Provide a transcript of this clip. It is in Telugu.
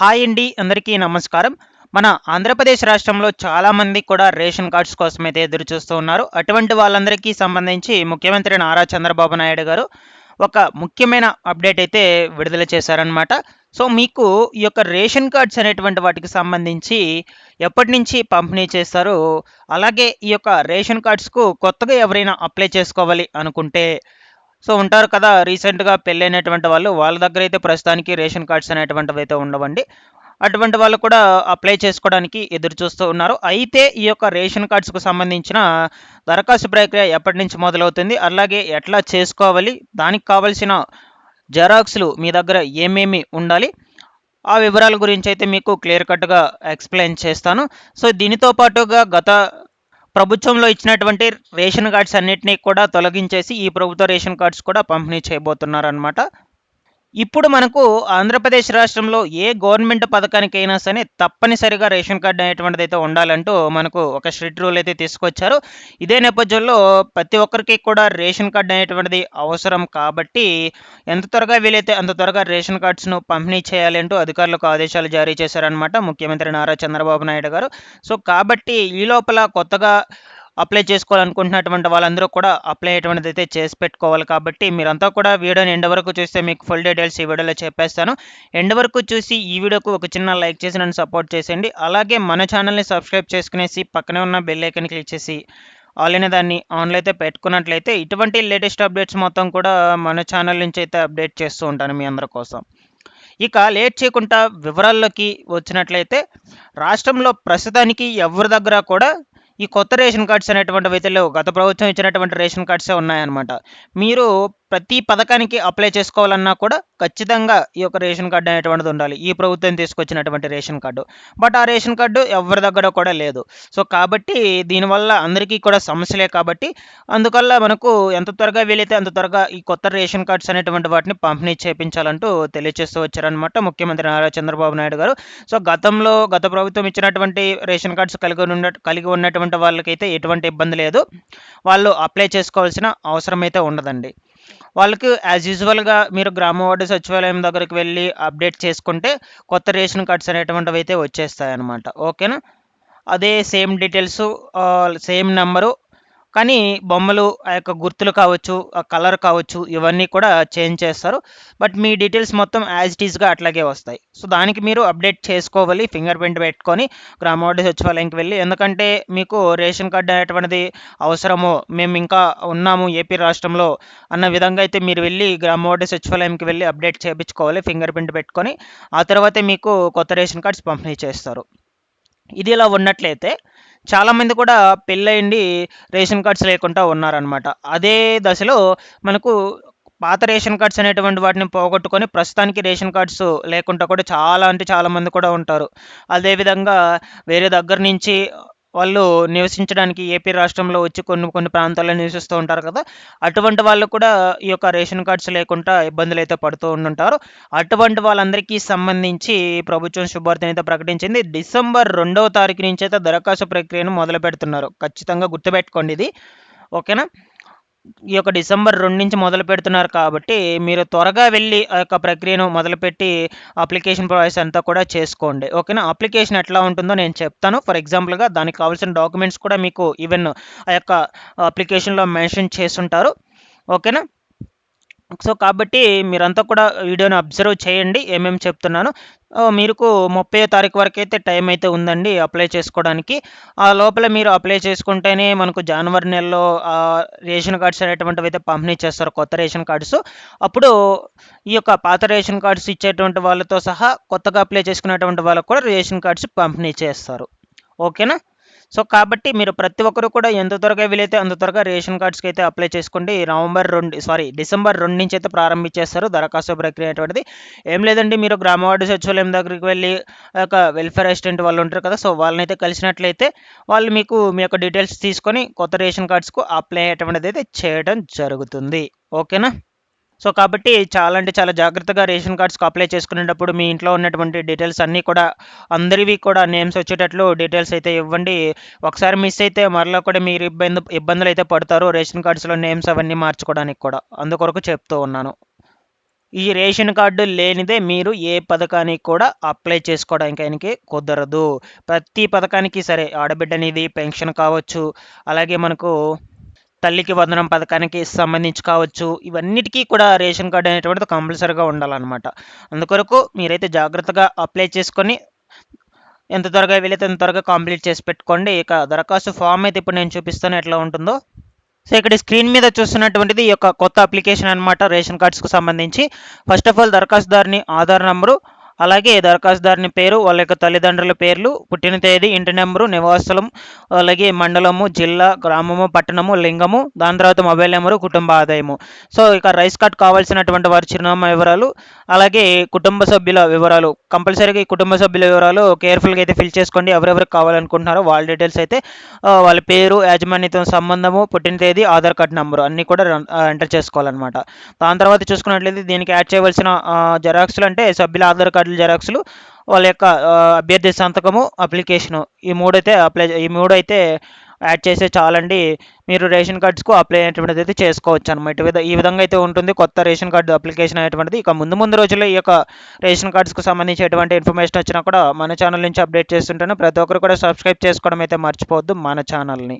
హాయ్ అండి అందరికీ నమస్కారం. మన ఆంధ్రప్రదేశ్ రాష్ట్రంలో చాలామంది కూడా రేషన్ కార్డ్స్ కోసం అయితే ఎదురు చూస్తూ ఉన్నారు. అటువంటి వాళ్ళందరికీ సంబంధించి ముఖ్యమంత్రి నారా చంద్రబాబు నాయుడు గారు ఒక ముఖ్యమైన అప్డేట్ అయితే విడుదల చేశారనమాట సో మీకు ఈ యొక్క రేషన్ కార్డ్స్ అనేటువంటి వాటికి సంబంధించి ఎప్పటి నుంచి పంపిణీ చేస్తారు అలాగే ఈ యొక్క రేషన్ కార్డ్స్కు కొత్తగా ఎవరైనా అప్లై చేసుకోవాలి అనుకుంటే సో ఉంటారు కదా రీసెంట్గా పెళ్ళైనటువంటి వాళ్ళు వాళ్ళ దగ్గర అయితే ప్రస్తుతానికి రేషన్ కార్డ్స్ అనేటువంటివి అయితే ఉండవండి. అటువంటి వాళ్ళు కూడా అప్లై చేసుకోవడానికి ఎదురు చూస్తూ ఉన్నారు. అయితే ఈ యొక్క రేషన్ కార్డ్స్కు సంబంధించిన దరఖాస్తు ప్రక్రియ ఎప్పటి నుంచి మొదలవుతుంది? అలాగే ఎట్లా చేసుకోవాలి? దానికి కావలసిన జెరాక్స్లు మీ దగ్గర ఏమేమి ఉండాలి? ఆ వివరాల గురించి అయితే మీకు క్లియర్ కట్గా ఎక్స్ప్లెయిన్ చేస్తాను. సో దీనితో పాటుగా గత ప్రభుత్వంలో ఇచ్చినటువంటి రేషన్ కార్డ్స్ అన్నిటినీ కూడా తొలగించేసి ఈ ప్రభుత్వ రేషన్ కార్డ్స్ కూడా పంపిణీ చేయబోతున్నారనమాట ఇప్పుడు మనకు ఆంధ్రప్రదేశ్ రాష్ట్రంలో ఏ గవర్నమెంట్ పథకానికైనా సరే తప్పనిసరిగా రేషన్ కార్డు అనేటువంటిది అయితే ఉండాలంటూ మనకు ఒక స్ట్రిక్ట్ రూల్ అయితే తీసుకొచ్చారు. ఇదే నేపథ్యంలో ప్రతి ఒక్కరికి కూడా రేషన్ కార్డు అనేటువంటిది అవసరం కాబట్టి ఎంత త్వరగా వీలైతే అంత త్వరగా రేషన్ కార్డ్స్ను పంపిణీ చేయాలి అంటూ అధికారులకు ఆదేశాలు జారీ చేశారనమాట ముఖ్యమంత్రి నారా చంద్రబాబు నాయుడు గారు. సో కాబట్టి ఈ లోపల కొత్తగా అప్లై చేసుకోవాలనుకుంటున్నటువంటి వాళ్ళందరూ కూడా అప్లై అయ్యేటువంటిది అయితే చేసి పెట్టుకోవాలి కాబట్టి మీరంతా కూడా వీడియోని ఎండ్ వరకు చూస్తే మీకు ఫుల్ డీటెయిల్స్ ఈ వీడియోలో చెప్పేస్తాను. ఎండ్ వరకు చూసి ఈ వీడియోకు ఒక చిన్న లైక్ చేసి నన్ను సపోర్ట్ చేసేయండి. అలాగే మన ఛానల్ని సబ్స్క్రైబ్ చేసుకునేసి పక్కనే ఉన్న బెల్ ఐకన్ క్లిక్ చేసి ఆల్ అయిన దాన్ని ఆన్లో అయితే పెట్టుకున్నట్లయితే ఇటువంటి లేటెస్ట్ అప్డేట్స్ మొత్తం కూడా మన ఛానల్ నుంచి అయితే అప్డేట్ చేస్తూ ఉంటాను మీ అందరి కోసం. ఇక లేట్ చేయకుండా వివరాల్లోకి వచ్చినట్లయితే రాష్ట్రంలో ప్రస్తుతానికి ఎవరి దగ్గర కూడా ఈ కొత్త రేషన్ కార్డ్స్ అనేటువంటివి అయితే లేవు. గత ప్రభుత్వం ఇచ్చినటువంటి రేషన్ కార్డ్సే ఉన్నాయన్నమాట. మీరు ప్రతి పథకానికి అప్లై చేసుకోవాలన్నా కూడా ఖచ్చితంగా ఈ యొక్క రేషన్ కార్డు అనేటువంటిది ఉండాలి. ఈ ప్రభుత్వం తీసుకొచ్చినటువంటి రేషన్ కార్డు. బట్ ఆ రేషన్ కార్డు ఎవరి దగ్గర కూడా లేదు. సో కాబట్టి దీనివల్ల అందరికీ కూడా సమస్యలే కాబట్టి అందువల్ల మనకు ఎంత త్వరగా వీలైతే అంత త్వరగా ఈ కొత్త రేషన్ కార్డ్స్ అనేటువంటి వాటిని పంపిణీ చేపించాలంటూ తెలియజేస్తూ వచ్చారనమాట ముఖ్యమంత్రి నారా చంద్రబాబు నాయుడు గారు. సో గతంలో గత ప్రభుత్వం ఇచ్చినటువంటి రేషన్ కార్డ్స్ కలిగి ఉన్న కలిగి ఉన్నటువంటి వాళ్ళకైతే ఎటువంటి ఇబ్బంది లేదు. వాళ్ళు అప్లై చేసుకోవాల్సిన అవసరం అయితే ఉండదండి. వాళ్ళకి యాజ్ యూజువల్గా మీరు గ్రామ వార్డు సచివాలయం దగ్గరికి వెళ్ళి అప్డేట్ చేసుకుంటే కొత్త రేషన్ కార్డ్స్ అనేటువంటివి అయితే వచ్చేస్తాయి అనమాట ఓకేనా? అదే సేమ్ డీటెయిల్స్ సేమ్ నెంబరు కానీ బొమ్మలు ఆ యొక్క గుర్తులు కావచ్చు ఆ కలర్ కావచ్చు ఇవన్నీ కూడా చేంజ్ చేస్తారు. బట్ మీ డీటెయిల్స్ మొత్తం యాజ్ ఇట్ ఈస్గా అట్లాగే వస్తాయి. సో దానికి మీరు అప్డేట్ చేసుకోవాలి ఫింగర్ ప్రింట్ పెట్టుకొని గ్రామ సచివాలయంకి వెళ్ళి. ఎందుకంటే మీకు రేషన్ కార్డు అనేటువంటిది అవసరమో మేము ఇంకా ఉన్నాము ఏపీ రాష్ట్రంలో అన్న విధంగా అయితే మీరు వెళ్ళి గ్రామ సచివాలయంకి వెళ్ళి అప్డేట్ చేయించుకోవాలి ఫింగర్ ప్రింట్ పెట్టుకొని. ఆ తర్వాతే మీకు కొత్త రేషన్ కార్డ్స్ పంపిణీ చేస్తారు. ఇది ఇలా ఉన్నట్లయితే చాలామంది కూడా పెళ్ళయిండి రేషన్ కార్డ్స్ లేకుండా ఉన్నారనమాట అదే దశలో మనకు పాత రేషన్ కార్డ్స్ అనేటువంటి వాటిని పోగొట్టుకొని ప్రస్తుతానికి రేషన్ కార్డ్స్ లేకుండా కూడా చాలా అంటే చాలామంది కూడా ఉంటారు. అదేవిధంగా వేరే దగ్గర నుంచి వాళ్ళు నివసించడానికి ఏపీ రాష్ట్రంలో వచ్చి కొన్ని కొన్ని ప్రాంతాల్లో నివసిస్తూ ఉంటారు కదా. అటువంటి వాళ్ళు కూడా ఈ యొక్క రేషన్ కార్డ్స్ లేకుండా ఇబ్బందులు అయితే పడుతూ ఉంటుంటారు అటువంటి వాళ్ళందరికీ సంబంధించి ప్రభుత్వం శుభార్తన అయితే ప్రకటించింది. డిసెంబర్ రెండవ తారీఖు నుంచి అయితే దరఖాస్తు ప్రక్రియను మొదలు పెడుతున్నారు ఖచ్చితంగా గుర్తుపెట్టుకోండి ఇది. ఓకేనా? ఈ యొక్క డిసెంబర్ రెండు నుంచి మొదలు పెడుతున్నారు కాబట్టి మీరు త్వరగా వెళ్ళి ఆ యొక్క ప్రక్రియను మొదలుపెట్టి అప్లికేషన్ ప్రాసెస్ అంతా కూడా చేసుకోండి. ఓకేనా? అప్లికేషన్ ఎట్లా ఉంటుందో నేను చెప్తాను. ఫర్ ఎగ్జాంపుల్గా దానికి కావాల్సిన డాక్యుమెంట్స్ కూడా మీకు ఈవెన్ ఆ యొక్క అప్లికేషన్లో మెన్షన్ చేస్తుంటారు ఓకేనా? సో కాబట్టి మీరంతా కూడా వీడియోని అబ్జర్వ్ చేయండి ఏమేమి చెప్తున్నాను. మీకు ముప్పై తారీఖు వరకు అయితే టైం అయితే ఉందండి అప్లై చేసుకోవడానికి. ఆ లోపల మీరు అప్లై చేసుకుంటేనే మనకు జనవరి నెలలో రేషన్ కార్డ్స్ అనేటువంటివి అయితే పంపిణీ చేస్తారు కొత్త రేషన్ కార్డ్స్. అప్పుడు ఈ యొక్క పాత రేషన్ కార్డ్స్ ఇచ్చేటువంటి వాళ్ళతో సహా కొత్తగా అప్లై చేసుకునేటువంటి వాళ్ళకు కూడా రేషన్ కార్డ్స్ పంపిణీ చేస్తారు. ఓకేనా? సో కాబట్టి మీరు ప్రతి ఒక్కరు కూడా ఎంత త్వరగా వీలైతే అంత త్వరగా రేషన్ కార్డ్స్కి అయితే అప్లై చేసుకోండి. నవంబర్ రెండు సారీ డిసెంబర్ రెండు నుంచి అయితే ప్రారంభించేస్తారు దరఖాస్తు ప్రక్రియ అనేటువంటిది. ఏం లేదండి మీరు గ్రామ వార్డు సచివాలయం దగ్గరికి వెళ్ళి ఒక వెల్ఫేర్ అసిస్టెంట్ వాళ్ళు ఉంటారు కదా సో వాళ్ళని అయితే కలిసినట్లయితే వాళ్ళు మీకు మీ యొక్క డీటెయిల్స్ తీసుకొని కొత్త రేషన్ కార్డ్స్కు అప్లై అయ్యేటువంటిది అయితే చేయడం జరుగుతుంది. ఓకేనా? సో కాబట్టి చాలా అంటే చాలా జాగ్రత్తగా రేషన్ కార్డ్స్కి అప్లై చేసుకునేటప్పుడు మీ ఇంట్లో ఉన్నటువంటి డీటెయిల్స్ అన్నీ కూడా అందరివి కూడా నేమ్స్ వచ్చేటట్లు డీటెయిల్స్ అయితే ఇవ్వండి. ఒకసారి మిస్ అయితే మరలా కూడా మీరు ఇబ్బంది ఇబ్బందులు అయితే పడతారు. రేషన్ కార్డ్స్లో నేమ్స్ అవన్నీ మార్చుకోవడానికి కూడా. అందుకొరకు చెప్తూ ఉన్నాను. ఈ రేషన్ కార్డు లేనిదే మీరు ఏ పథకానికి కూడా అప్లై చేసుకోవడానికి కుదరదు. ప్రతి పథకానికి సరే ఆడబిడ్డ అనేది పెన్షన్ కావచ్చు. అలాగే మనకు తల్లికి వందనం పథకానికి సంబంధించి కావచ్చు ఇవన్నిటికీ కూడా రేషన్ కార్డు అనేటువంటిది కంపల్సరీగా ఉండాలన్నమాట. అందుకొరకు మీరైతే జాగ్రత్తగా అప్లై చేసుకొని ఎంత త్వరగా వీలైతే అంత త్వరగా కంప్లీట్ చేసి పెట్టుకోండి. ఇక దరఖాస్తు ఫామ్ అయితే ఇప్పుడు నేను చూపిస్తాను ఎట్లా ఉంటుందో. సో ఇక్కడ స్క్రీన్ మీద చూస్తున్నటువంటిది ఈ యొక్క కొత్త అప్లికేషన్ అనమాట రేషన్ కార్డ్స్కి సంబంధించి. ఫస్ట్ ఆఫ్ ఆల్ దరఖాస్తుదారుని ఆధార్ నంబరు అలాగే దరఖాస్తుదారుని పేరు వాళ్ళ యొక్క తల్లిదండ్రుల పేర్లు పుట్టిన తేదీ ఇంటి నెంబరు నివాసలం అలాగే మండలము జిల్లా గ్రామము పట్టణము లింగము దాని తర్వాత మొబైల్ నెంబరు కుటుంబ ఆదాయము. సో ఇక రైస్ కార్డ్ కావాల్సినటువంటి వారి చిరునామా వివరాలు అలాగే కుటుంబ సభ్యుల వివరాలు కంపల్సరీగా ఈ కుటుంబ సభ్యుల వివరాలు కేర్ఫుల్గా అయితే ఫిల్ చేసుకోండి. ఎవరెవరికి కావాలనుకుంటున్నారో వాళ్ళ డీటెయిల్స్ అయితే వాళ్ళ పేరు యాజమాన్యతో సంబంధము పుట్టిన తేదీ ఆధార్ కార్డ్ నెంబరు అన్నీ కూడా ఎంటర్ చేసుకోవాలన్నమాట. దాని తర్వాత చూసుకున్నట్లయితే దీనికి యాడ్ చేయవలసిన జెరాక్స్లు అంటే సభ్యుల ఆధార్ కార్డు కార్డుల జెరాక్స్లు వాళ్ళ యొక్క అభ్యర్థి సంతకము అప్లికేషను ఈ మూడైతే అప్లై ఈ మూడైతే యాడ్ చేస్తే చాలండి. మీరు రేషన్ కార్డ్స్కు అప్లై అయినటువంటిది అయితే చేసుకోవచ్చు అనమాట ఈ విధంగా అయితే ఉంటుంది. కొత్త రేషన్ కార్డు అప్లికేషన్ అనేటువంటిది ఇక ముందు ముందు రోజుల్లో ఈ యొక్క రేషన్ కార్డ్స్కు సంబంధించేటువంటి ఇన్ఫర్మేషన్ వచ్చినా కూడా మన ఛానల్ నుంచి అప్డేట్ చేస్తుంటాను ప్రతి ఒక్కరు కూడా సబ్స్క్రైబ్ చేసుకోవడం అయితే మర్చిపోవద్దు మన ఛానల్ని.